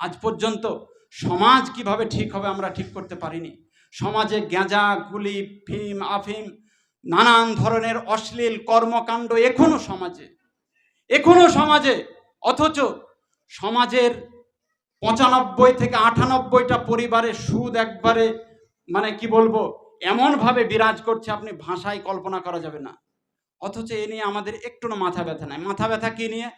আজ পর্যন্ত সমাজ কীভাবে ঠিক হবে আমরা ঠিক করতে পারিনি। সমাজে গেঁজা গুলি ফিম আফিম, নানান ধরনের অশ্লীল কর্মকাণ্ড এখনও সমাজে। এখনও সমাজে। অথচ সমাজের পঁচানব্বই থেকে আটানব্বইটা পরিবারে সুদ একবারে মানে কি বলব, এমনভাবে বিরাজ করছে আপনি ভাষায় কল্পনা করা যাবে না। অথচ এ নিয়ে আমাদের একটু না মাথা ব্যথা নাই। মাথা ব্যথা কি নিয়ে?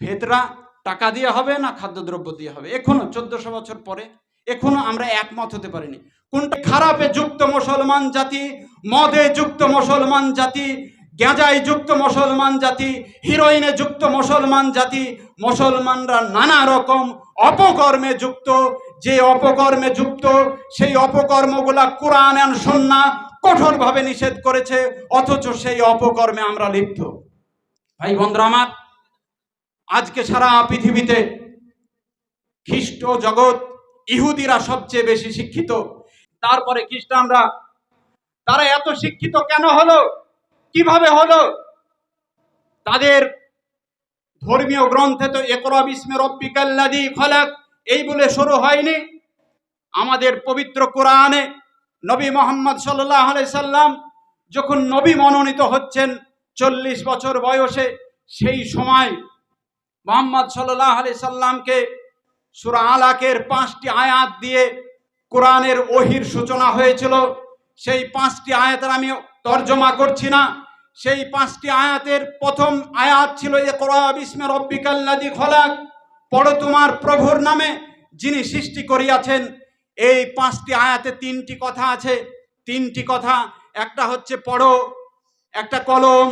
ফেতরা টাকা দিয়ে হবে না খাদ্যদ্রব্য দিয়ে হবে? এখনও চোদ্দশো বছর পরে, এখনও আমরা একমত হতে পারিনি। কোনটা খারাপে যুক্ত মুসলমান জাতি, মদে যুক্ত মুসলমান জাতি গেঁজায় যুক্ত মুসলমান জাতি, হিরোইনে যুক্ত মুসলমান জাতি, মুসলমানরা নানা রকম অপকর্মে যুক্ত, যে অপকর্মে যুক্ত, সেই অপকর্মগুলা কোরআন এন সন্না কঠোরভাবে নিষেধ করেছে, অথচ সেই অপকর্মে আমরা লিপ্ত। ভাই বন্ধুরা আমার আজকে সারা পৃথিবীতে খ্রিস্ট জগৎ ইহুদিরা সবচেয়ে বেশি শিক্ষিত। তারপরে খ্রিস্টানরা, তারা এত শিক্ষিত কেন হলো? কীভাবে হলো? তাদের ধর্মীয় গ্রন্থে তো এই বলে শুরু হয়নি। আমাদের পবিত্র কোরআনে নবী মোহাম্মদ সাল্লাহ সাল্লাম যখন নবী মনোনীত হচ্ছেন চল্লিশ বছর বয়সে, সেই সময় মোহাম্মদ সাল্লাহ আলি সাল্লামকে সুরা আলাকের পাঁচটি আয়াত দিয়ে কোরআনের ওহির সূচনা হয়েছিল। সেই পাঁচটি আয়াতের আমি তর্জমা করছি না। সেই পাঁচটি আয়াতের প্রথম আয়াত ছিল যে কোরআন বিস্মে রব্বিকাল্লাদি খলাক পড়ো তোমার প্রভুর নামে যিনি সৃষ্টি করিয়াছেন। এই পাঁচটি আয়াতে তিনটি কথা আছে। তিনটি কথা, একটা হচ্ছে পড়ো, একটা কলম,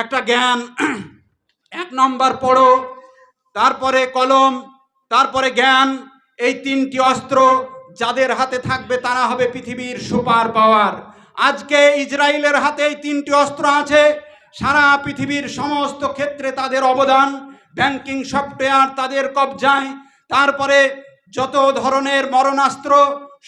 একটা জ্ঞান। এক নম্বর পড়ো তারপরে কলম, তারপরে জ্ঞান, এই তিনটি অস্ত্র যাদের হাতে থাকবে তারা হবে পৃথিবীর সুপার পাওয়ার। আজকে ইসরায়েলের হাতে এই তিনটি অস্ত্র আছে, সারা পৃথিবীর সমস্ত ক্ষেত্রে তাদের অবদান, ব্যাংকিং সফটওয়্যার তাদের কবজায়, তারপরে যত ধরনের মরণাস্ত্র,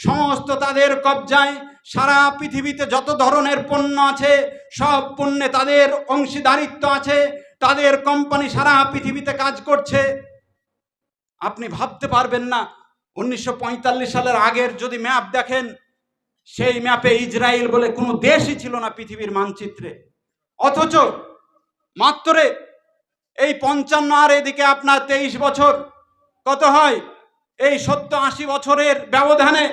সমস্ত তাদের কবজায়, সারা পৃথিবীতে যত ধরনের পণ্য আছে, সব পণ্যে তাদের অংশীদারিত্ব আছে তাদের কোম্পানি সারা পৃথিবীতে কাজ করছে। আপনি ভাবতে পারবেন না, উনিশশো পঁয়তাল্লিশ সালের আগের যদি ম্যাপ দেখেন, সেই ম্যাপে ইসরায়েল বলে কোনো দেশই ছিল না পৃথিবীর মানচিত্রে। অথচ মাত্রে এই পঞ্চান্ন আর এদিকে আপনার তেইশ বছর, কত হয়? এই সত্তর আশি বছরের ব্যবধানে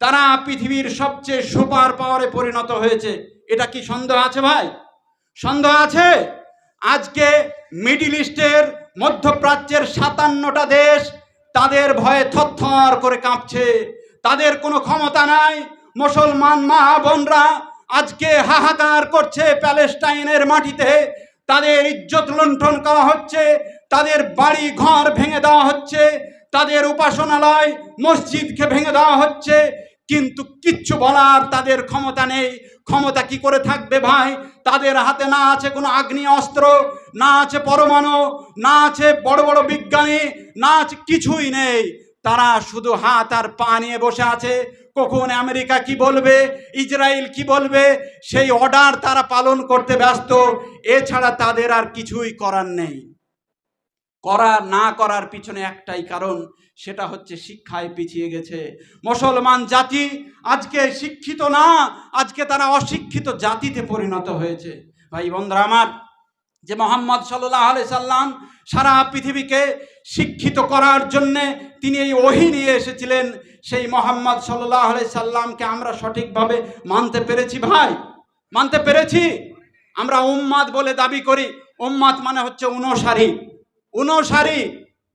তারা পৃথিবীর সবচেয়ে সুপার পাওয়ারে পরিণত হয়েছে। এটা কি সন্দেহ আছে ভাই? সন্দেহ আছে? আজকে মিডিল ইস্টের মধ্যপ্রাচ্যের সাতান্নটা দেশ তাদের ভয়ে থরথর করে কাঁপছে। তাদের কোনো ক্ষমতা নাই। মুসলমান মা বোনরা আজকে হাহাকার করছে প্যালেস্টাইনের মাটিতে। তাদের ইজ্জত লুণ্ঠন করা হচ্ছে। তাদের বাড়ি ঘর ভেঙে দেওয়া হচ্ছে। তাদের উপাসনালয় মসজিদকে ভেঙে দেওয়া হচ্ছে। কিন্তু কিচ্ছু বলার তাদের ক্ষমতা নেই। ক্ষমতা কি করে থাকবে ভাই? তাদের হাতে না আছে কোনো আগ্নেয় অস্ত্র, না আছে পরমাণু, না আছে বড় বড় বিজ্ঞানী, না আছে কিছুই নেই। তারা শুধু হাত আর পা নিয়ে বসে আছে। কখন আমেরিকা কি বলবে, ইসরায়েল কি বলবে, সেই অর্ডার তারা পালন করতে ব্যস্ত। এছাড়া তাদের আর কিছুই করার নেই। করা না করার পিছনে একটাই কারণ, সেটা হচ্ছে শিক্ষায় পিছিয়ে গেছে। মুসলমান জাতি আজকে শিক্ষিত না, আজকে তারা অশিক্ষিত জাতিতে পরিণত হয়েছে। ভাই বন্ধুরা আমার, যে মোহাম্মদ সাল্লাহ আলি সাল্লাম সারা পৃথিবীকে শিক্ষিত করার জন্যে তিনি এই ওহি নিয়ে এসেছিলেন, সেই মোহাম্মদ সাল্লাহ আলি সাল্লামকে আমরা সঠিকভাবে মানতে পেরেছি ভাই? মানতে পেরেছি? আমরা উম্মাদ বলে দাবি করি। উম্মাদ মানে হচ্ছে অনুসারী। অনুসারী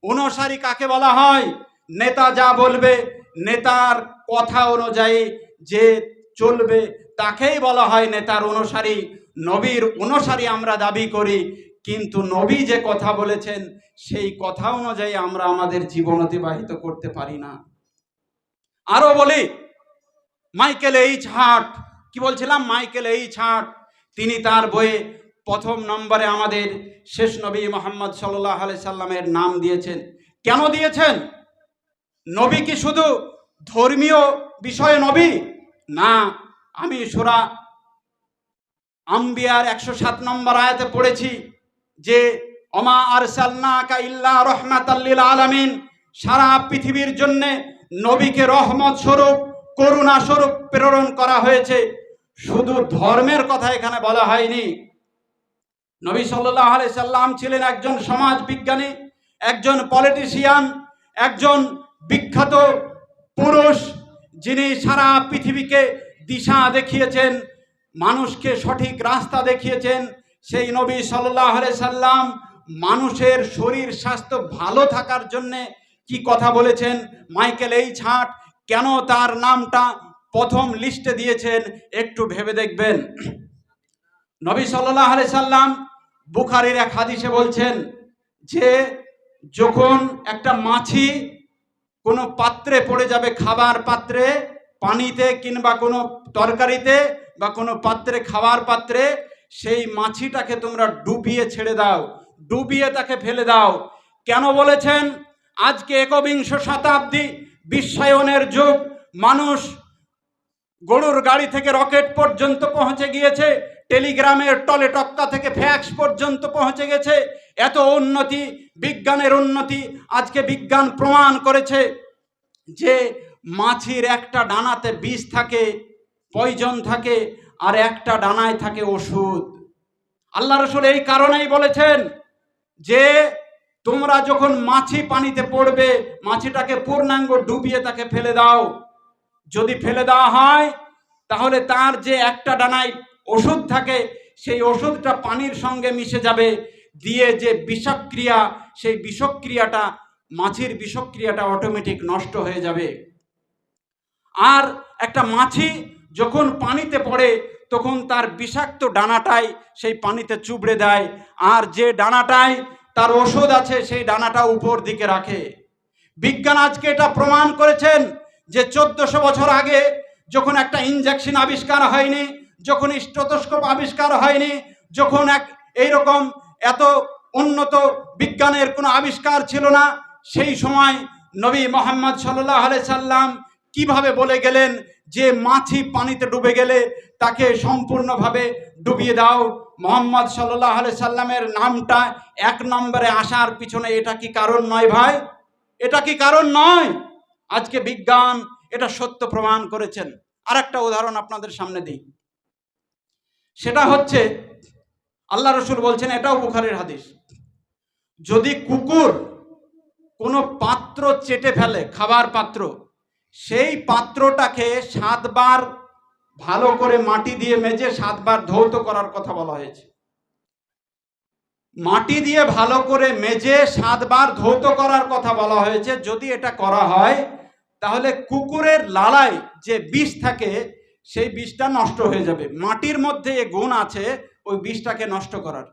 অনুসারী কাকে বলা হয়? নেতা যা বলবে, নেতার কথা অনুযায়ী যে চলবে, তাকেই বলা হয় নেতার অনুসারী। নবীর অনুসারী আমরা দাবি করি, কিন্তু নবী যে কথা বলেছেন, সেই কথা অনুযায়ী আমরা আমাদের জীবন অতিবাহিত করতে পারি না। আরও বলি, মাইকেল এইচ হার্ট, কি বলছিলাম? মাইকেল এইচ হার্ট, তিনি তার বইয়ে প্রথম নম্বরে আমাদের শেষ নবী মোহাম্মদ সাল্লাহ আলি সাল্লামের নাম দিয়েছেন। কেন দিয়েছেন? নবী কি শুধু ধর্মীয় বিষয়ে নবী? না, আমি সুরা আম্বিয়ার একশো সাত নম্বর আয়াতে পড়েছি যে অমা আর ইল্লা রহমাতাল্লিল আলামিন সারা পৃথিবীর জন্য নবীকে রহমত স্বরূপ, করুণা স্বরূপ প্রেরণ করা হয়েছে। শুধু ধর্মের কথা এখানে বলা হয়নি নবী সাল্লাহ আলি সাল্লাম ছিলেন একজন সমাজ বিজ্ঞানী, একজন পলিটিশিয়ান, একজন বিখ্যাত পুরুষ যিনি সারা পৃথিবীকে দিশা দেখিয়েছেন, মানুষকে সঠিক রাস্তা দেখিয়েছেন। সেই নবী সাল্লাহ আলি সাল্লাম মানুষের শরীর স্বাস্থ্য ভালো থাকার জন্যে কি কথা বলেছেন? মাইকেল এই ছাট কেন তার নামটা প্রথম লিস্টে দিয়েছেন? একটু ভেবে দেখবেন। নবী সাল্লাহ আলি সাল্লাম বুখারির এক হাদিসে বলছেন যে যখন একটা মাছি কোনো পাত্রে পড়ে যাবে খাবার পাত্রে, পানিতে কিংবা কোনো তরকারিতে বা কোনো পাত্রে খাবার পাত্রে, সেই মাছিটাকে তোমরা ডুবিয়ে ছেড়ে দাও, ডুবিয়ে তাকে ফেলে দাও। কেন বলেছেন? আজকে একবিংশ শতাব্দী বিশ্বায়নের যুগ। মানুষ গরুর গাড়ি থেকে রকেট পর্যন্ত পৌঁছে গিয়েছে। টেলিগ্রামের টলে টক্কা থেকে ফ্যাক্স পর্যন্ত পৌঁছে গেছে। এত উন্নতি, বিজ্ঞানের উন্নতি, আজকে বিজ্ঞান প্রমাণ করেছে যে মাছির একটা ডানাতে বিষ থাকে, পয়জন থাকে, আর একটা ডানায় থাকে ওষুধ। আল্লাহ রসুল এই কারণেই বলেছেন যে তোমরা যখন মাছি পানিতে পড়বে, মাছিটাকে পূর্ণাঙ্গ ডুবিয়ে তাকে ফেলে দাও। যদি ফেলে দেওয়া হয়, তাহলে তার যে একটা ডানায় ওষুধ থাকে, সেই ওষুধটা পানির সঙ্গে মিশে যাবে, দিয়ে যে বিষক্রিয়া, সেই বিষক্রিয়াটা, মাছির বিষক্রিয়াটা অটোমেটিক নষ্ট হয়ে যাবে। আর একটা মাছি যখন পানিতে পড়ে, তখন তার বিষাক্ত ডানাটাই সেই পানিতে চুবড়ে দেয়, আর যে ডানাটায় তার ওষুধ আছে, সেই ডানাটা উপর দিকে রাখে। বিজ্ঞান আজকে এটা প্রমাণ করেছেন যে চোদ্দশো বছর আগে যখন একটা ইনজেকশন আবিষ্কার হয়নি যখন স্টোটোস্কোপ আবিষ্কার হয়নি, যখন এক এইরকম এত উন্নত বিজ্ঞানের কোনো আবিষ্কার ছিল না, সেই সময় নবী মোহাম্মদ সাল্লাহ আলি সাল্লাম কীভাবে বলে গেলেন যে মাছি পানিতে ডুবে গেলে তাকে সম্পূর্ণভাবে ডুবিয়ে দাও? মোহাম্মদ সাল্লাহ আলি সাল্লামের নামটা এক নম্বরে আসার পিছনে এটা কি কারণ নয় ভাই? এটা কি কারণ নয়? আজকে বিজ্ঞান এটা সত্য প্রমাণ করেছেন। আর একটা উদাহরণ আপনাদের সামনে দিই। সেটা হচ্ছে, আল্লাহ রসুল বলছেন, এটাও বুখারের হাদিস। যদি কুকুর কোনো পাত্র চেটে ফেলে, খাবার পাত্র, সেই পাত্রটাকে সাতবার ভালো করে মাটি দিয়ে মেজে সাতবার ধৌত করার কথা বলা হয়েছে। মাটি দিয়ে ভালো করে মেজে সাতবার ধৌত করার কথা বলা হয়েছে। যদি এটা করা হয়, তাহলে কুকুরের লালায় যে বিষ থাকে সেই বিষটা নষ্ট হয়ে যাবে। মাটির মধ্যে এ গুণ আছে, ওই বিষটাকে নষ্ট করার।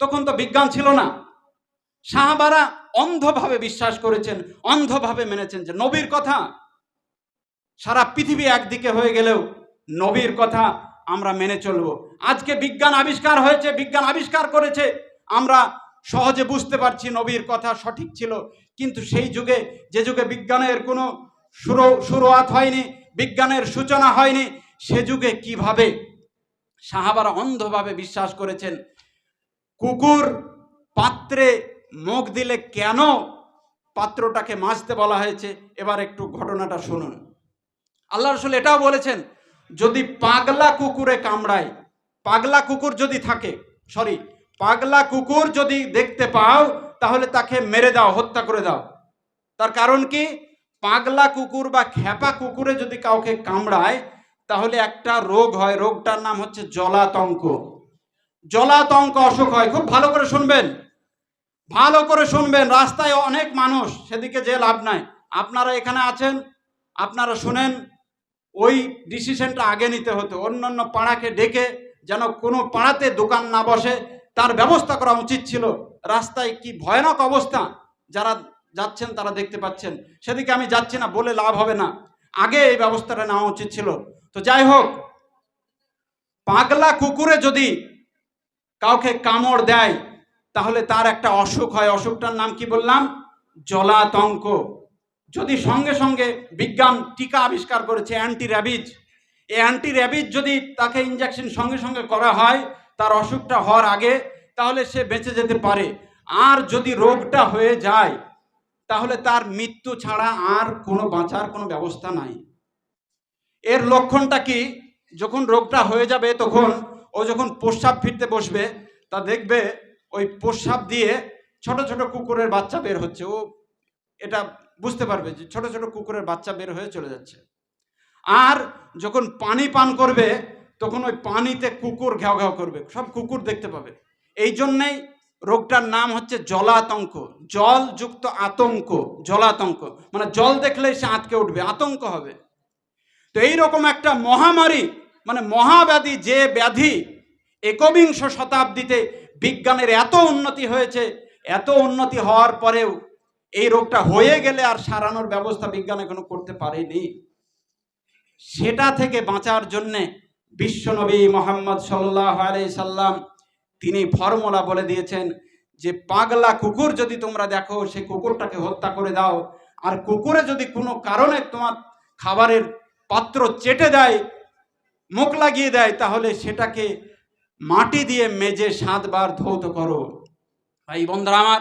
তখন তো বিজ্ঞান ছিল না। সাহাবারা অন্ধভাবে বিশ্বাস করেছেন, অন্ধভাবে মেনেছেন যে নবীর কথা সারা পৃথিবী একদিকে হয়ে গেলেও নবীর কথা আমরা মেনে চলবো। আজকে বিজ্ঞান আবিষ্কার হয়েছে, বিজ্ঞান আবিষ্কার করেছে। আমরা সহজে বুঝতে পারছি নবীর কথা সঠিক ছিল। কিন্তু সেই যুগে, যে যুগে বিজ্ঞানের কোনো শুরু, শুরুয়াত হয়নি বিজ্ঞানের সূচনা হয়নি, সে যুগে কীভাবে সাহাবারা অন্ধভাবে বিশ্বাস করেছেন? কুকুর পাত্রে মুখ দিলে কেন পাত্রটাকে মাজতে বলা হয়েছে? এবার একটু ঘটনাটা শুনুন। আল্লাহ রসুল এটাও বলেছেন, যদি পাগলা কুকুরে কামড়ায়, পাগলা কুকুর যদি থাকে, সরি, পাগলা কুকুর যদি দেখতে পাও, তাহলে তাকে মেরে দাও, হত্যা করে দাও। তার কারণ কি? পাগলা কুকুর বা খেপা কুকুরে যদি কাউকে কামড়ায়, তাহলে একটা রোগ হয়। রোগটার নাম হচ্ছে জলাতঙ্ক। জলাতঙ্ক অসুখ হয়। খুব ভালো করে শুনবেন। ভালো করে শুনবেন। রাস্তায় অনেক মানুষ, সেদিকে যে লাভ নাই। আপনারা এখানে আছেন, আপনারা শুনেন, ওই ডিসিশনটা আগে নিতে হতো। অন্য অন্য পাড়াকে ডেকে যেন কোনো পাড়াতে দোকান না বসে, তার ব্যবস্থা করা উচিত ছিল। রাস্তায় কি ভয়ানক অবস্থা, যারা যাচ্ছেন, তারা দেখতে পাচ্ছেন। সেদিকে আমি যাচ্ছি না, বলে লাভ হবে না। আগে এই ব্যবস্থাটা নেওয়া উচিত ছিল। তো যাই হোক, পাগলা কুকুরে যদি কাউকে কামড় দেয়, তাহলে তার একটা অসুখ হয়। অসুখটার নাম কি বললাম? জলাতঙ্ক। যদি সঙ্গে সঙ্গে বিজ্ঞান টিকা আবিষ্কার করেছে অ্যান্টি র্যাবিজ এই অ্যান্টি র্যাবিজ যদি তাকে ইঞ্জেকশন সঙ্গে সঙ্গে করা হয়, তার অসুখটা হওয়ার আগে, তাহলে সে বেঁচে যেতে পারে। আর যদি রোগটা হয়ে যায় তাহলে তার মৃত্যু ছাড়া আর কোনো বাঁচার কোনো ব্যবস্থা নাই। এর লক্ষণটা কি? যখন রোগটা হয়ে যাবে তখন ও যখন প্রস্রাব ফিরতে বসবে, তা দেখবে ওই প্রস্রাব দিয়ে ছোট ছোট কুকুরের বাচ্চা বের হচ্ছে। ও এটা বুঝতে পারবে যে ছোট ছোট কুকুরের বাচ্চা বের হয়ে চলে যাচ্ছে। আর যখন পানি পান করবে, তখন ওই পানিতে কুকুর ঘেউ ঘেউ করবে। সব কুকুর দেখতে পাবে। এই জন্যেই রোগটার নাম হচ্ছে জলাতঙ্ক জলযুক্ত আতঙ্ক, জলাতঙ্ক। মানে জল দেখলেই সে আঁতকে উঠবে, আতঙ্ক হবে। তো এইরকম একটা মহামারী মানে মহাব্যাধি, যে ব্যাধি একবিংশ শতাব্দীতে বিজ্ঞানের এত উন্নতি হয়েছে, এত উন্নতি হওয়ার পরেও এই রোগটা হয়ে গেলে আর সারানোর ব্যবস্থা বিজ্ঞান এখনও করতে পারেনি। সেটা থেকে বাঁচার জন্যে বিশ্বনবী মোহাম্মদ সাল্লাহ আলাই সাল্লাম তিনি ফর্মুলা বলে দিয়েছেন যে পাগলা কুকুর যদি তোমরা দেখো সেই কুকুরটাকে হত্যা করে দাও। আর কুকুরে যদি কোনো কারণে তোমার খাবারের পাত্র চেটে দেয়, মুখ লাগিয়ে দেয়, তাহলে সেটাকে মাটি দিয়ে মেজে সাতবার ধৌত করো। ভাই বন্ধুরা আমার,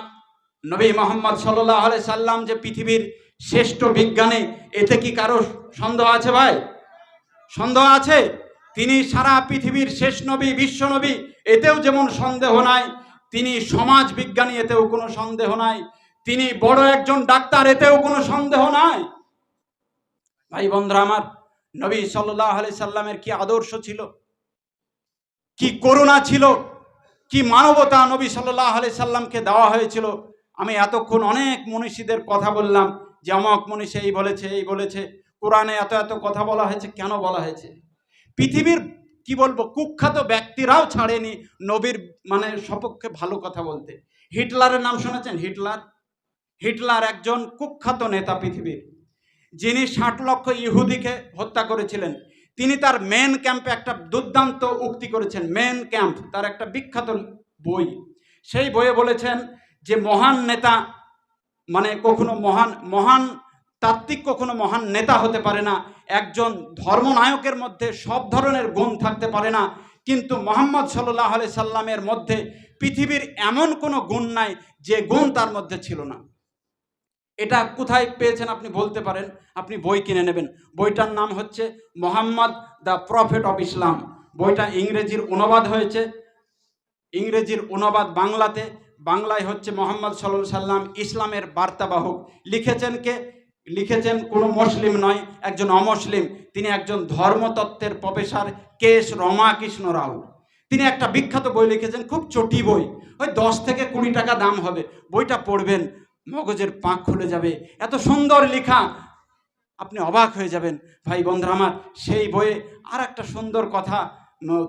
নবী মোহাম্মদ সাল্লাহ আলাই সাল্লাম যে পৃথিবীর শ্রেষ্ঠ বিজ্ঞানে, এতে কি কারও সন্দেহ আছে ভাই? সন্দেহ আছে? তিনি সারা পৃথিবীর শেষ নবী, বিশ্ব নবী, এতেও যেমন সন্দেহ নাই, তিনি সমাজ বিজ্ঞানী, এতেও কোনো সন্দেহ নাই, তিনি বড় একজন ডাক্তার, এতেও কোনো সন্দেহ নাই। ভাই বন্ধুরা আমার, নবী সাল্লাহ আলি সাল্লামের কি আদর্শ ছিল? কি করুণা ছিল? কি মানবতা নবী সাল্লাহ আলি সাল্লামকে দেওয়া হয়েছিল? আমি এতক্ষণ অনেক মনীষীদের কথা বললাম, যে অমক মনীষী এই বলেছে এই বলেছে, কোরআনে এত এত কথা বলা হয়েছে, কেন বলা হয়েছে? পৃথিবীর, কি বলব, কুখ্যাত ব্যক্তিরাও ছাড়েনি নবীর মানে সপক্ষে ভালো কথা বলতে। হিটলারের নাম শুনেছেন? হিটলার। হিটলার একজন কুখ্যাত নেতা পৃথিবীর। যিনি ষাট লক্ষ ইহুদিকে হত্যা করেছিলেন। তিনি তার মেন ক্যাম্পে একটা দুর্দান্ত উক্তি করেছেন। মেন ক্যাম্প তার একটা বিখ্যাত বই। সেই বইয়ে বলেছেন যে, মহান নেতা মানে কখনো মহান মহান তাত্ত্বিক কখনো মহান নেতা হতে পারে না, একজন ধর্মনায়কের মধ্যে সব ধরনের গুণ থাকতে পারে না, কিন্তু মোহাম্মদ সাল্লাহ আলি সাল্লামের মধ্যে পৃথিবীর এমন কোনো গুণ নাই যে গুণ তার মধ্যে ছিল না। এটা কোথায় পেয়েছেন আপনি বলতে পারেন? আপনি বই কিনে নেবেন। বইটার নাম হচ্ছে Mohammad the prophet of Islam. বইটা ইংরেজির অনুবাদ হয়েছে। ইংরেজির অনুবাদ বাংলাতে। বাংলায় হচ্ছে মোহাম্মদ সাল্লাম ইসলামের বার্তাবাহক। লিখেছেন কে? লিখেছেন, কোনো মুসলিম নয়, একজন অমুসলিম। তিনি একজন ধর্মতত্ত্বের প্রফেসর কেশ রমাকৃষ্ণ রাও। তিনি একটা বিখ্যাত বই লিখেছেন, খুব চটি বই। ওই দশ থেকে কুড়ি টাকা দাম হবে। বইটা পড়বেন, মগজের পাঁক খুলে যাবে। এত সুন্দর লেখা। আপনি অবাক হয়ে যাবেন। ভাই বন্ধুরা আমার, সেই বইয়ে আর একটা সুন্দর কথা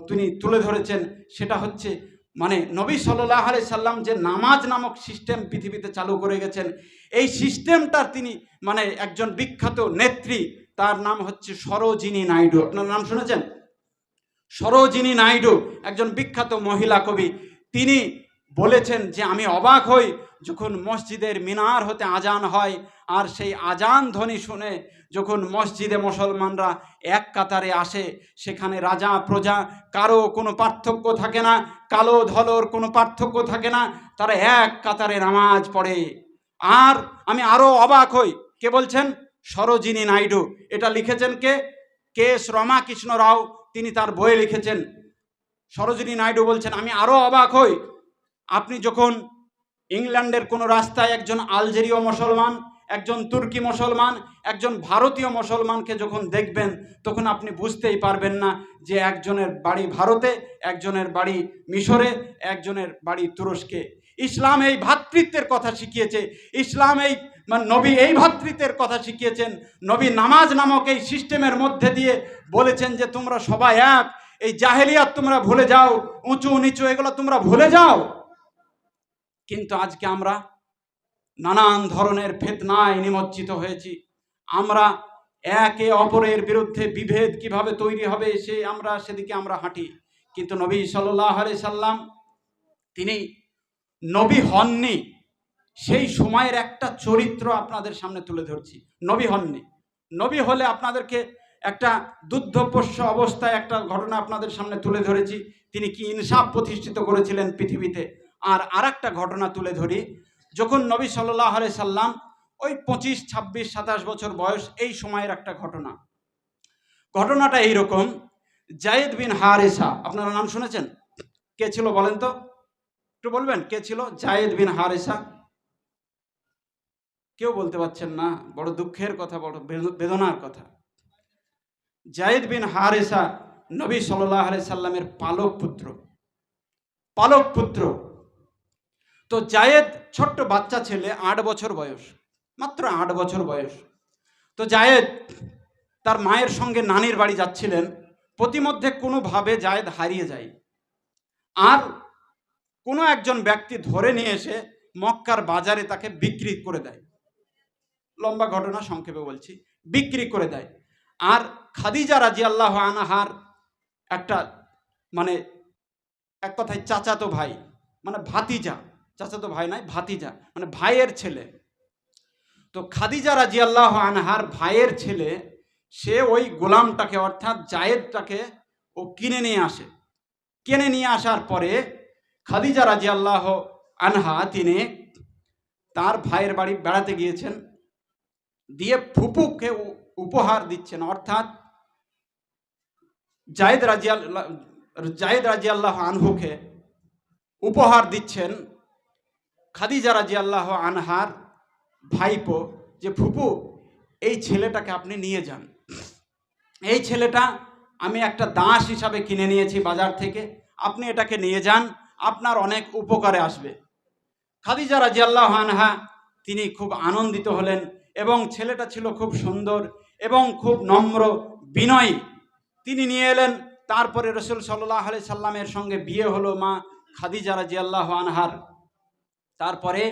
তিনি তুলে ধরেছেন। সেটা হচ্ছে মানে নবী সাল্লাহ আলি সাল্লাম যে নামাজ নামক সিস্টেম পৃথিবীতে চালু করে গেছেন, এই সিস্টেমটার তিনি মানে একজন বিখ্যাত নেত্রী, তার নাম হচ্ছে সরোজিনী নাইডু। আপনার নাম শুনেছেন? সরোজিনী নাইডু, একজন বিখ্যাত মহিলা কবি। তিনি বলেছেন যে আমি অবাক হই যখন মসজিদের মিনার হতে আজান হয়, আর সেই আজান ধ্বনি শুনে যখন মসজিদে মুসলমানরা এক কাতারে আসে, সেখানে রাজা, প্রজা, কারও কোনো পার্থক্য থাকে না, কালো ধলোর কোনো পার্থক্য থাকে না, তারা এক কাতারে নামাজ পড়ে। আর আমি আরও অবাক হই। কে বলছেন? সরোজিনী নাইডু। এটা লিখেছেন কে? কে রমাকৃষ্ণ রাও, তিনি তার বইয়ে লিখেছেন। সরোজিনী নাইডু বলছেন, আমি আরও অবাক হই। আপনি যখন ইংল্যান্ডের কোনো রাস্তায় একজন আলজেরীয় মুসলমান একজন তুর্কি মুসলমান, একজন ভারতীয় মুসলমানকে যখন দেখবেন, তখন আপনি বুঝতেই পারবেন না যে একজনের বাড়ি ভারতে, একজনের বাড়ি মিশরে, একজনের বাড়ি তুরস্কে। ইসলাম এই ভ্রাতৃত্বের কথা শিখিয়েছে। ইসলাম এই মানে নবী এই ভ্রাতৃত্বের কথা শিখিয়েছেন। নবী নামাজ নামক এই সিস্টেমের মধ্যে দিয়ে বলেছেন যে তোমরা সবাই এক। এই জাহেলিয়াত তোমরা ভুলে যাও উঁচু নিচু এগুলো তোমরা ভুলে যাও। কিন্তু আজকে আমরা নানান ধরনের ফেতনায় নিমজ্জিত হয়েছি। আমরা একে অপরের বিরুদ্ধে বিভেদ কীভাবে তৈরি হবে, সে আমরা, সেদিকে আমরা হাঁটি। কিন্তু নবী সাল্লাহ আলি সাল্লাম, তিনি নবী হননি। সেই সময়ের একটা চরিত্র আপনাদের সামনে তুলে ধরছি। নবী হননি। নবী হলে আপনাদেরকে একটা দুগ্ধপোষ্য অবস্থায় একটা ঘটনা আপনাদের সামনে তুলে ধরেছি। তিনি কি ইনসাফ প্রতিষ্ঠিত করেছিলেন পৃথিবীতে? আর আরেকটা ঘটনা তুলে ধরি। যখন নবী সাল্লাহ আলাই সাল্লাম ওই পঁচিশ, ছাব্বিশ, সাতাশ বছর বয়স এই সময়ের একটা ঘটনা। ঘটনাটা এইরকম, জায়েদ বিন হারেসা, আপনারা নাম শুনেছেন? কে ছিল বলেন তো? একটু বলবেন, কে ছিল? জায়েদ বিন হারেসা। কেউ বলতে পারছেন না, বড় দুঃখের কথা, বড় বেদ- বেদনার কথা। জায়েদ বিন হারেসা নবী সাল্লাহ আলি সাল্লামের পালক পুত্র। পালক পুত্র। তো জায়েদ ছোট্ট বাচ্চা ছেলে, আট বছর বয়স, মাত্র আট বছর বয়স। তো জায়েদ তার মায়ের সঙ্গে নানির বাড়ি যাচ্ছিলেন, প্রতিমধ্যে কোনোভাবে জায়েদ হারিয়ে যায়। আর কোনো একজন ব্যক্তি ধরে নিয়ে এসে মক্কার বাজারে তাকে বিক্রি করে দেয়। লম্বা ঘটনা সংক্ষেপে বলছি, বিক্রি করে দেয়। আর খাদিজা রাজি আল্লাহ আনাহার একটা মানে এক কথায় চাচাতো ভাই মানে ভাতিজা চাচাতো ভাই নাই, ভাতিজা মানে ভাইয়ের ছেলে। তো খাদিজা রাজি আল্লাহ আনহার ভাইয়ের ছেলে, সে ওই গোলামটাকে, অর্থাৎ জায়েদটাকে ও কিনে নিয়ে আসে। কিনে নিয়ে আসার পরে খাদিজা রাজি আল্লাহ আনহা, তিনি তার ভাইয়ের বাড়ি বেড়াতে গিয়েছেন। দিয়ে ফুপুকে উপহার দিচ্ছেন, অর্থাৎ জায়েদ রাজি আল্লাহ জায়েদ রাজি আল্লাহ আনহুকে উপহার দিচ্ছেন খাদিজা রাজি আল্লাহ আনহার ভাইপো যে, ফুপু, এই ছেলেটাকে আপনি নিয়ে যান। এই ছেলেটা আমি একটা দাস হিসাবে কিনে নিয়েছি বাজার থেকে। আপনি এটাকে নিয়ে যান, আপনার অনেক উপকারে আসবে। খাদিজা রাজি আল্লাহ আনহা, তিনি খুব আনন্দিত হলেন এবং ছেলেটা ছিল খুব সুন্দর এবং খুব নম্র, বিনয়ী। তিনি নিয়ে এলেন, তারপরে রসুল সাল্লাহ আলি সাল্লামের সঙ্গে বিয়ে হলো মা খাদিজা রাজি আল্লাহ আনহার। তারপরে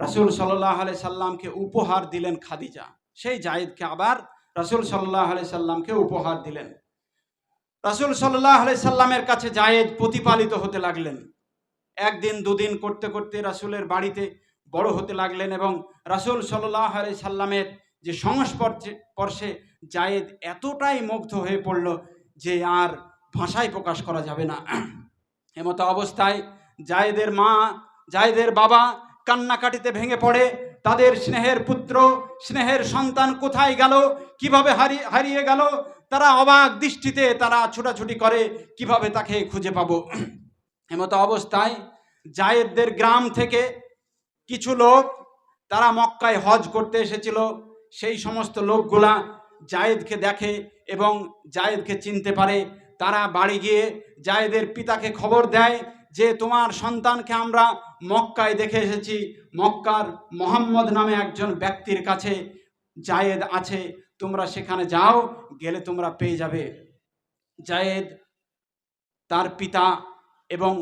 রাসুল সাল্লাহ আলি সাল্লামকে উপহার দিলেন খাদিজা। সেই জায়েদকে আবার রাসুল সাল্লাহ আলি সাল্লামকে উপহার দিলেন। রাসুল সাল্লাহ আলি সাল্লামের কাছে জায়েদ প্রতিপালিত হতে লাগলেন। একদিন দুদিন করতে করতে রাসুলের বাড়িতে বড় হতে লাগলেন এবং রাসুল সাল্লাহ আলি সাল্লামের যে সংস্পর্শে, স্পর্শে জায়েদ এতটাই মুগ্ধ হয়ে পড়ল যে আর ভাষায় প্রকাশ করা যাবে না। এমতো অবস্থায় জায়েদের মা জায়েদের বাবা কান্নাকাটিতে ভেঙে পড়ে, তাদের স্নেহের পুত্র, স্নেহের সন্তান কোথায় গেল, কীভাবে হারিয়ে হারিয়ে গেল, তারা অবাক দৃষ্টিতে তারা ছোটাছুটি করে, কীভাবে তাকে খুঁজে পাবো? এমতো অবস্থায় জায়েদদের গ্রাম থেকে কিছু লোক তারা মক্কায় হজ করতে এসেছিল। সেই সমস্ত লোকগুলা জায়েদকে দেখে এবং জায়েদকে চিনতে পারে। তারা বাড়ি গিয়ে জায়েদের পিতাকে খবর দেয় যে তোমার সন্তানকে আমরা মক্কায় দেখে এসেছি, মক্কার মোহাম্মদ নামে একজন ব্যক্তির কাছে জায়েদ আছে, তোমরা সেখানে যাও, গেলে তোমরা পেয়ে যাবে। জায়েদ তার পিতা এবং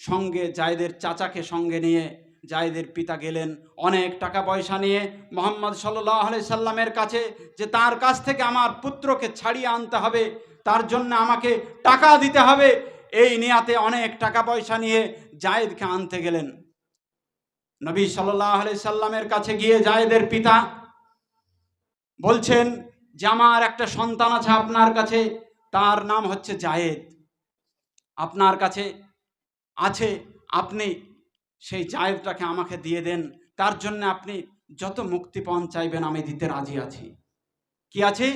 সঙ্গে জায়েদের চাচাকে সঙ্গে নিয়ে জায়েদের পিতা গেলেন। অনেক টাকা পয়সা নিয়ে মোহাম্মদ সাল্লাহ সাল্লামের কাছে যে তার কাছ থেকে আমার পুত্রকে ছাড়িয়ে আনতে হবে, তার জন্য আমাকে টাকা দিতে হবে এই নিয়াতে অনেক টাকা পয়সা নিয়ে জায়েদকে আনতে গেলেন। নবী সাল্লাহ সাল্লামের কাছে গিয়ে জায়েদের পিতা বলছেন যে, আমার একটা সন্তান আছে আপনার কাছে, তার নাম হচ্ছে জায়েদ। আপনার কাছে আছে, আপনি সেই জায়েদটাকে আমাকে দিয়ে দেন। তার জন্য আপনি যত মুক্তিপণ চাইবেন, আমি দিতে রাজি আছি। কি আছে?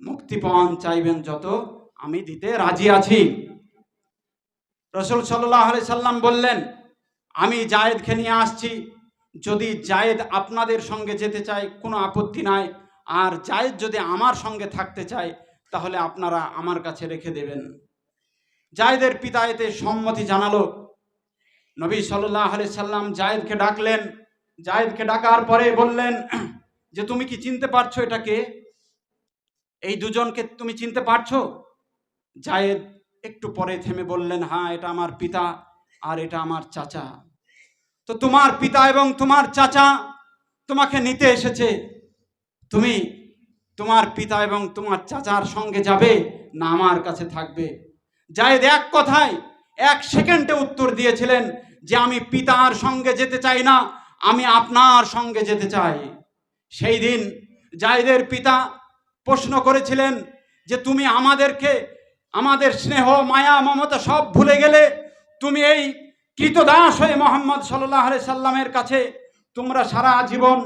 মুক্তিপণ চাইবেন যত, আমি দিতে রাজি আছি। রসুল সাল্লাহ আলি সাল্লাম বললেন, আমি জায়েদকে নিয়ে আসছি। যদি জায়েদ আপনাদের সঙ্গে যেতে চায়, কোনো আপত্তি নাই। আর জায়েদ যদি আমার সঙ্গে থাকতে চায়, তাহলে আপনারা আমার কাছে রেখে দেবেন। জায়েদের পিতা এতে সম্মতি জানালো। নবী সাল্লাহ আলি সাল্লাম জায়েদকে ডাকলেন। জায়েদকে ডাকার পরে বললেন, যে তুমি কি চিনতে পারছ এটাকে এই দুজনকে তুমি চিনতে পারছ? জায়েদ একটু পরে থেমে বললেন হ্যাঁ এটা আমার পিতা আর এটা আমার চাচা। তো তোমার পিতা এবং তোমার চাচা তোমাকে নিতে এসেছে। তুমি তোমার পিতা এবং তোমার চাচার সঙ্গে যাবে না আমার কাছে থাকবে। জায়েদ এক কথায় এক সেকেন্ডে উত্তর দিয়েছিলেন যে, আমি পিতার সঙ্গে যেতে চাই না, আমি আপনার সঙ্গে যেতে চাই। সেই দিন জায়েদের পিতা প্রশ্ন করেছিলেন যে, তুমি আমাদেরকে আমাদের স্নেহ, মায়া, মমতা সব ভুলে গেলে তুমি এই কৃতদাস হয়ে মোহাম্মদ সাল্লাহ আলি সাল্লামের কাছে তোমরা সারা জীবন,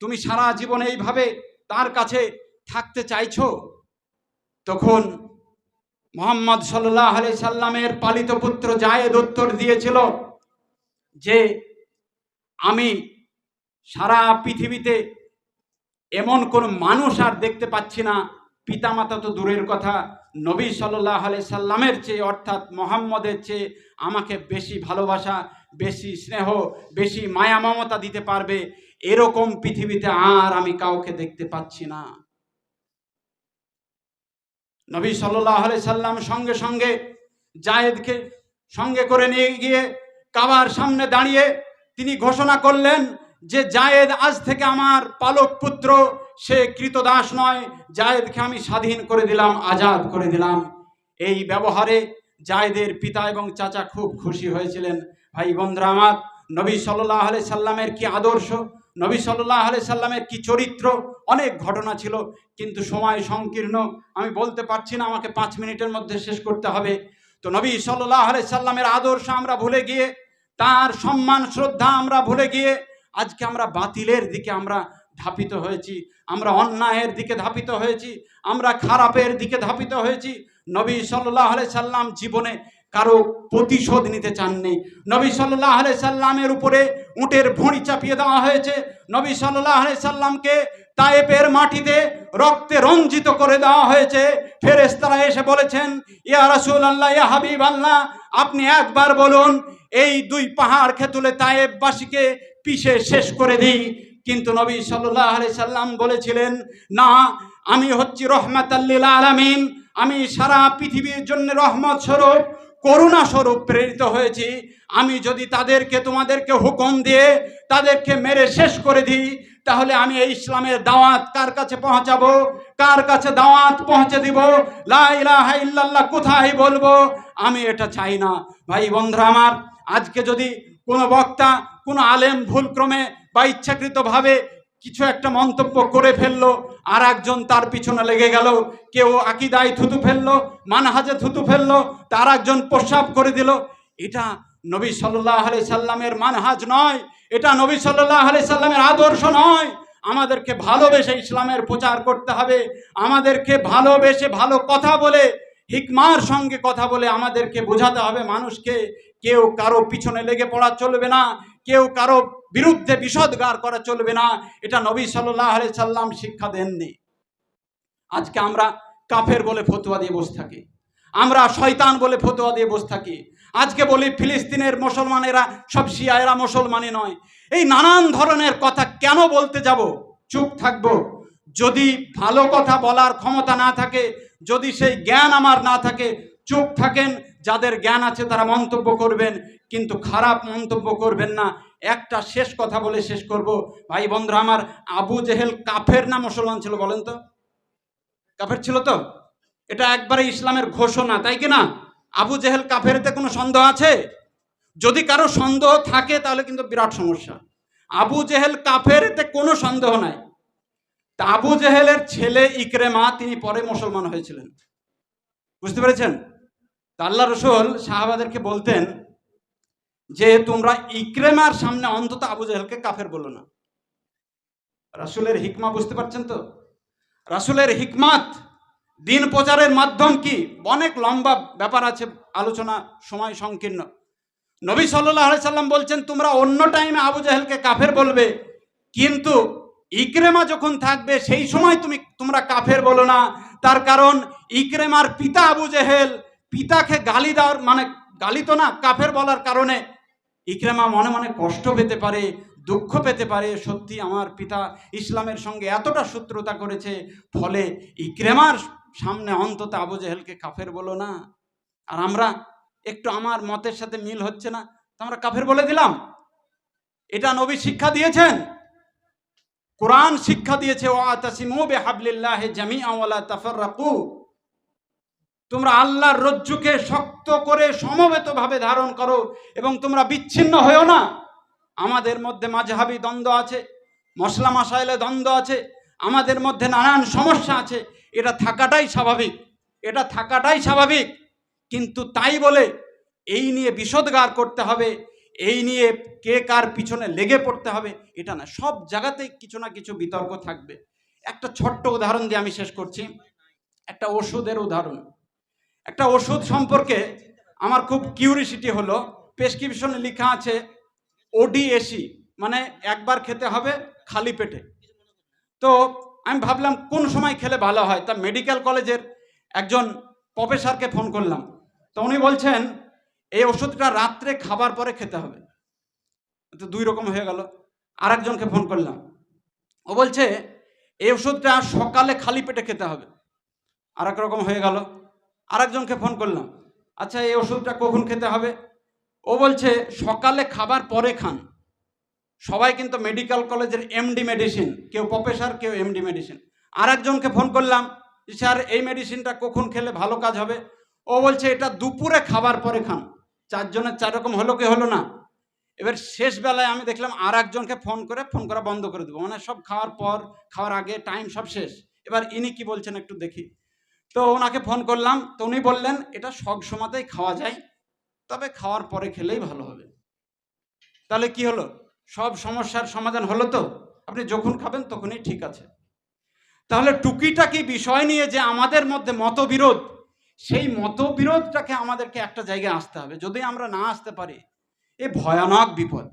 তুমি সারা জীবন এইভাবে তার কাছে থাকতে চাইছ? তখন মোহাম্মদ সাল্লাহ আলি সাল্লামের পালিত পুত্র জায়েদ উত্তর দিয়েছিল যে, আমি সারা পৃথিবীতে এমন কোন মানুষ আর দেখতে পাচ্ছি না। পিতামাতা তো দূরের কথা। নবী সাল্লাহ আলি সাল্লামের চেয়ে, অর্থাৎ মোহাম্মদের চেয়ে আমাকে বেশি ভালোবাসা, বেশি স্নেহ, বেশি মায়া মমতা দিতে পারবে এরকম পৃথিবীতে আর আমি কাউকে দেখতে পাচ্ছি না। নবী সাল্লাহ আলি সাল্লাম সঙ্গে সঙ্গে জায়েদকে সঙ্গে করে নিয়ে গিয়ে কাবার সামনে দাঁড়িয়ে তিনি ঘোষণা করলেন যে, জায়েদ, আজ থেকে আমার পালক পুত্র সে কৃতদাস নয়, জায়েদকে আমি স্বাধীন করে দিলাম, আজাদ করে দিলাম। এই ব্যবহারে জায়েদের পিতা এবং চাচা খুব খুশি হয়েছিলেন। ভাই বন্ধুরা আমার, নবী সাল্লাহ আলি সাল্লামের কি আদর্শ? নবী সাল্লাহ আলি সাল্লামের কি চরিত্র? অনেক ঘটনা ছিল, কিন্তু সময় সংকীর্ণ। আমি বলতে পারছি না, আমাকে পাঁচ মিনিটের মধ্যে শেষ করতে হবে। তো নবী সাল্লাহ আলি সাল্লামের আদর্শ আমরা ভুলে গিয়ে, তার সম্মান, শ্রদ্ধা আমরা ভুলে গিয়ে, আজকে আমরা বাতিলের দিকে আমরা ধাপিত হয়েছি, আমরা অন্যায়ের দিকে ধাপিত হয়েছি, আমরা খারাপের দিকে ধাপিত হয়েছি। নবী সাল্লাহ সাল্লাম জীবনে কারও প্রতিশোধ নিতে চাননি। নবী সাল্লাহ আলি সাল্লামের উপরে উটের ভুঁড়ি চাপিয়ে দেওয়া হয়েছে। নবী সাল্লাহ আলি সাল্লামকে তায়েপের মাটিতে রক্তে রঞ্জিত করে দেওয়া হয়েছে। ফেরেস্তারা এসে বলেছেন, ইয়া রাসূল আল্লাহ ইয়া হাবিব আল্লাহ আপনি একবার বলুন, এই দুই পাহাড় খেতুলে তায়েববাসীকে পিষে শেষ করে দিই। কিন্তু নবী সাল্লাহ সাল্লাম বলেছিলেন, না, আমি হচ্ছি রহমাতাল্লিল আলামিন। আমি সারা পৃথিবীর জন্য রহমত স্বরূপ, করুণা স্বরূপ প্রেরিত হয়েছি। আমি যদি তাদেরকে, তোমাদেরকে হুকুম দিয়ে তাদেরকে মেরে শেষ করে দিই, তাহলে আমি এই ইসলামের দাওয়াত কার কাছে পৌঁছাবো? কার কাছে দাওয়াত পৌঁছে দিব? লা ইলাহা ইল্লাল্লাহ কোথায় বলব? আমি এটা চাই না। ভাই বন্ধুরা আমার, আজকে যদি কোনো বক্তা, কোনো আলেম ভুলক্রমে বা ইচ্ছাকৃতভাবে কিছু একটা মন্তব্য করে ফেলল, আর একজন তার পিছনে লেগে গেল, কেউ আকিদায় থুতু ফেলল, মানহাজে থুতু ফেলল, তার একজন প্রস্রাব করে দিল। এটা নবী সাল্লাহ আলি সাল্লামের মানহাজ নয়, এটা নবী সাল্লাহ আলি সাল্লামের আদর্শ নয়। আমাদেরকে ভালোবেসে ইসলামের প্রচার করতে হবে, আমাদেরকে ভালোবেসে ভালো কথা বলে, হিকমার সঙ্গে কথা বলে আমাদেরকে বোঝাতে হবে মানুষকে। কেউ কারও পিছনে লেগে পড়া চলবে না, কেউ কারও বিরুদ্ধে বিষদগার করা চলবে না। এটা নবী সাল্লাহ সাল্লাম শিক্ষা দেননি। আজকে আমরা কাফের বলে ফতুয়া দিয়ে বসে থাকি। আমরা শয়তান বলে ফতুয়া দিয়ে বসে থাকি। আজকে বলি, ফিলিস্তিনের মুসলমানেরা সব শিয়ায়েরা মুসলমানই নয়। এই নানান ধরনের কথা কেন বলতে যাব? চুপ থাকব। যদি ভালো কথা বলার ক্ষমতা না থাকে, যদি সেই জ্ঞান আমার না থাকে, চুপ থাকেন। যাদের জ্ঞান আছে তারা মন্তব্য করবেন, কিন্তু খারাপ মন্তব্য করবেন না। একটা শেষ কথা বলে শেষ করব। ভাই বন্ধুরা, আমার আবু জেহেল কাফের না মুসলমান ছিল বলেন তো? কাফের ছিল তো? এটা একবারে ইসলামের ঘোষণা, তাই কি না? আবু জেহেল কাফেরতে কোনো সন্দেহ আছে? যদি কারও সন্দেহ থাকে, তাহলে কিন্তু বিরাট সমস্যা। আবু জেহেল কাফেরতে কোনো সন্দেহ নাই। তা আবু জেহেলের ছেলে ইকরেমা, তিনি পরে মুসলমান হয়েছিলেন। বুঝতে পেরেছেন? তা আল্লাহ রসুল সাহাবাদেরকে বলতেন যে তোমরা ইকরেমার সামনে অন্তত আবু জেহেলকে কাফের বলো না। রাসুলের হিকমা বুঝতে পারছেন তো? রাসুলের হিকমাত দিন প্রচারের মাধ্যম কি? অনেক লম্বা ব্যাপার আছে, আলোচনা সময় সংকীর্ণ। নবী সাল্লাহ সাল্লাম বলছেন, তোমরা অন্য টাইমে আবু জাহেলকে কাফের বলবে, কিন্তু ইকরেমা যখন থাকবে, সেই সময় তুমি, তোমরা কাফের বলো না। তার কারণ, ইকরেমার পিতা আবু জেহেল, পিতাকে গালি দেওয়ার মানে গালি তো না, কাফের বলার কারণে ইকরেমা মনে মনে কষ্ট পেতে পারে, দুঃখ পেতে পারে, সত্যি আমার পিতা ইসলামের সঙ্গে এতটা শত্রুতা করেছে, ফলে ইকরেমার সামনে অন্তত আবু জেহেলকে কাফের বলো না। আর আমরা একটু আমার মতের সাথে মিল হচ্ছে না, তো আমরা কাফের বলে দিলাম। এটা নবী শিক্ষা দিয়েছেন। কোরআন শিক্ষা দিয়েছে ও আতাসিমু বিহাবলিল্লাহি জামিআ ওয়ালা তাফাররাকু। তোমরা আল্লাহর রজ্জুকে শক্ত করে সমবেতভাবে ধারণ করো এবং তোমরা বিচ্ছিন্ন হয়েও না। আমাদের মধ্যে মাঝহাবি দ্বন্দ্ব আছে, মশলা মাসাইলে দ্বন্দ্ব আছে, আমাদের মধ্যে নানান সমস্যা আছে। এটা থাকাটাই স্বাভাবিক, এটা থাকাটাই স্বাভাবিক। কিন্তু তাই বলে এই নিয়ে বিষদগার করতে হবে, এই নিয়ে কে কার পিছনে লেগে পড়তে হবে, এটা না, সব জায়গাতেই কিছু না কিছু বিতর্ক থাকবে। একটা ছোট্ট উদাহরণ দিয়ে আমি শেষ করছি। একটা ওষুধের উদাহরণ। একটা ওষুধ সম্পর্কে আমার খুব কিউরিসিটি হলো। প্রেসক্রিপশনে লেখা আছে ওডিএসি মানে একবার খেতে হবে খালি পেটে। তো আমি ভাবলাম কোন সময় খেলে ভালো হয়? তা মেডিকেল কলেজের একজন প্রফেসরকে ফোন করলাম। তো উনি বলছেন, এই ওষুধটা রাত্রে খাবার পরে খেতে হবে। তো দুই রকম হয়ে গেল। আর একজনকে ফোন করলাম। ও বলছে, এই ওষুধটা সকালে খালি পেটে খেতে হবে। আর এক রকম হয়ে গেল। আরেকজনকে ফোন করলাম আচ্ছা এই ওষুধটা কখন খেতে হবে? ও বলছে, সকালে খাবার পরে খান। সবাই কিন্তু মেডিকেল কলেজের এমডি মেডিসিন কেউ প্রফেসর, কেউ এমডি মেডিসিন আর একজনকে ফোন করলাম স্যার, এই মেডিসিনটা কখন খেলে ভালো কাজ হবে? ও বলছে, এটা দুপুরে খাবার পরে খান। চারজনের চার রকম হলো কি হলো না? এবার শেষ বেলায় আমি দেখলাম আর একজনকে ফোন করে, ফোন করা বন্ধ করে দেবো। মানে সব খাওয়ার পর, খাওয়ার আগে, টাইম সব শেষ। এবার ইনি কি বলছেন একটু দেখি। তো ওনাকে ফোন করলাম, তো উনি বললেন, এটা সব সময়তেই খাওয়া যায়, তবে খাওয়ার পরে খেলেই ভালো হবে। তাহলে কি হলো? সব সমস্যার সমাধান হলো তো? আপনি যখন খাবেন তখনই ঠিক আছে। তাহলে টুকিটাকি বিষয় নিয়ে যে আমাদের মধ্যে মতবিরোধ, সেই মতবিরোধটাকে আমাদেরকে একটা জায়গায় আসতে হবে, যদি আমরা না আসতে পারি, এ ভয়ানক বিপদ।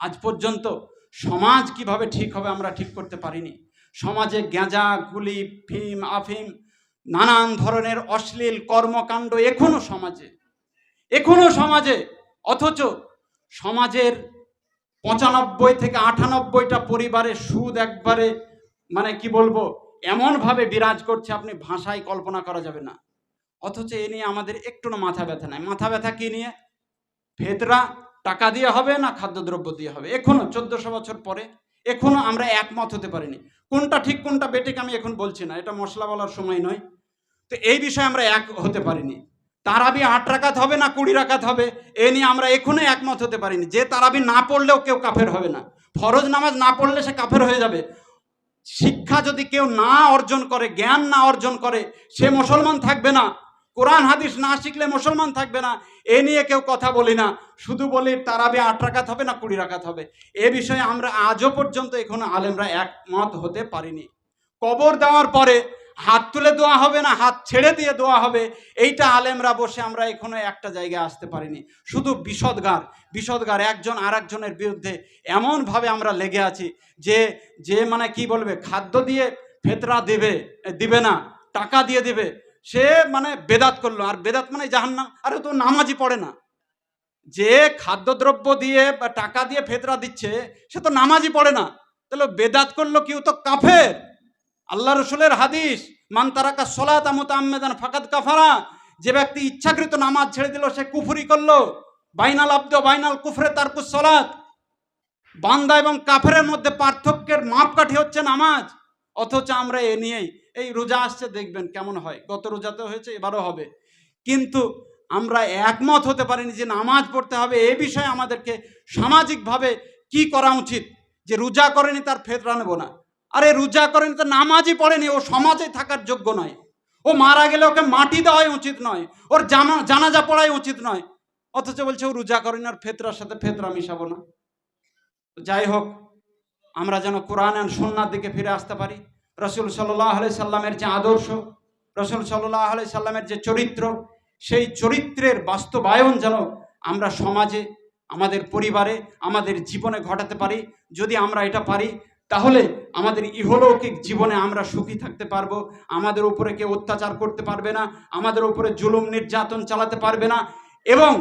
আজ পর্যন্ত সমাজ কীভাবে ঠিক হবে আমরা ঠিক করতে পারিনি। সমাজে গেঁজা গুলি ফিম আফিম নানান ধরনের অশ্লীল কর্মকাণ্ড এখনও সমাজে এখনও সমাজে, অথচ সমাজের পঁচানব্বই থেকে আটানব্বইটা পরিবারে সুদ একবারে মানে কি বলব, এমনভাবে বিরাজ করছে আপনি ভাষায় কল্পনা করা যাবে না। অথচ এ নিয়ে আমাদের একটু মাথা ব্যথা নাই। মাথা ব্যথা কি নিয়ে? ফেতরা টাকা দিয়ে হবে না খাদ্যদ্রব্য দিয়ে হবে? এখনও চোদ্দশো বছর পরে, এখনও আমরা একমত হতে পারিনি। কোনটা ঠিক, কোনটা বেটিক আমি এখন বলছি না। এটা মশলা বলার সময় নয়। তো এই বিষয়ে আমরা এক হতে পারিনি। তারাবি আট রাকাত হবে না কুড়ি রাকাত হবে, এ নিয়ে আমরা এখনও একমত হতে পারিনি। যে তারাবি না পড়লেও কেউ কাফের হবে না। ফরজ নামাজ না পড়লে সে কাফের হয়ে যাবে। শিক্ষা যদি কেউ না অর্জন করে, জ্ঞান না অর্জন করে, সে মুসলমান থাকবে না। কোরআন, হাদিস না শিখলে মুসলমান থাকবে না। এ নিয়ে কেউ কথা বলি না। শুধু বলি তারাবি আট রাকাত হবে না কুড়ি রাকাত হবে। এ বিষয়ে আমরা আজও পর্যন্ত এখনও আলেমরা একমত হতে পারিনি। কবর দেওয়ার পরে হাত তুলে দোয়া হবে না, হাত ছেড়ে দিয়ে দোয়া হবে। এইটা আলেমরা বসে আমরা এখনও একটা জায়গায় আসতে পারিনি। শুধু বিষদগার বিষদগার একজন আর একজনের বিরুদ্ধে এমনভাবে আমরা লেগে আছি যে যে মানে কি বলবে, খাদ্য দিয়ে ফেতরা দেবে, দিবে না, টাকা দিয়ে দেবে। সে মানে বেদাত করল, আর বেদাত মানে জাহান্নাম। আরে তো নামাজই পড়ে না। যে খাদ্যদ্রব্য দিয়ে বা টাকা দিয়ে ফেতরা দিচ্ছে, সে তো নামাজই পড়ে না। তাহলে বেদাত করল কেউ তো কাফের? আল্লাহ রসুলের হাদিস, মান তারাকা সলাত আমত আহমেদান ফাকাত কাফারা যে ব্যক্তি ইচ্ছাকৃত নামাজ ছেড়ে দিল, সে কুফুরি করল। বাইনাল আব্দ, বাইনাল কুফরে তারকুস সলাত। বান্দা এবং কাফেরের মধ্যে পার্থক্যের মাপকাঠি হচ্ছে নামাজ। অথচ আমরা এ নিয়েই, এই রোজা আসছে, দেখবেন কেমন হয়। গত রোজাতে হয়েছে, এবারও হবে। কিন্তু আমরা একমত হতে পারিনি যে নামাজ পড়তে হবে। এ বিষয়ে আমাদেরকে সামাজিকভাবে কি করা উচিত? যে রোজা করেনি, তার ফেতরা নেব না। আরে রোজা করেনি তো নামাজই পড়েনি, ও সমাজে থাকার যোগ্য নয়। ও মারা গেলে ওকে মাটি দেওয়াই উচিত নয়, ওর জানা, জানাজা পড়াই উচিত নয়। অথচ বলছে, ও রোজা করেনি আর ফেতরার সাথে ফেতরা মিশাবো না। যাই হোক, আমরা যেন কোরআন আর সন্ন্যার দিকে ফিরে আসতে পারি। রসুল সাল্লাহ আলাই সাল্লামের যে আদর্শ, রসুল সাল্লাহ আলাই সাল্লামের যে চরিত্র, সেই চরিত্রের বাস্তবায়ন যেন আমরা সমাজে, আমাদের পরিবারে, আমাদের জীবনে ঘটাতে পারি। যদি আমরা এটা পারি তাহলে আমাদের ইহলৌকিক জীবনে আমরা সুখী থাকতে পারব, আমাদের উপরে কেউ অত্যাচার করতে পারবে না, আমাদের উপরে জুলুম, নির্যাতন চালাতে পারবে না এবং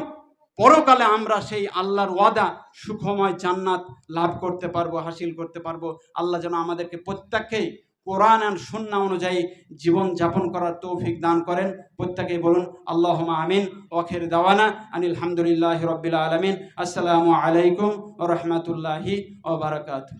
পরকালে আমরা সেই আল্লাহর ওয়াদা সুখময় জান্নাত লাভ করতে পারব, হাসিল করতে পারব। আল্লাহ যেন আমাদেরকে প্রত্যেককেই কোরআন আর সুন্না অনুযায়ী জীবন যাপন করার তৌফিক দান করেন। প্রত্যেকেই বলুন আল্লাহ আমিন ওখের দাওয়ানা আনিল হামদুলিল্লাহ রবিল আলমিন। আসসালামু আলাইকুম ও রহমতুল্লাহি ও বারাকাতু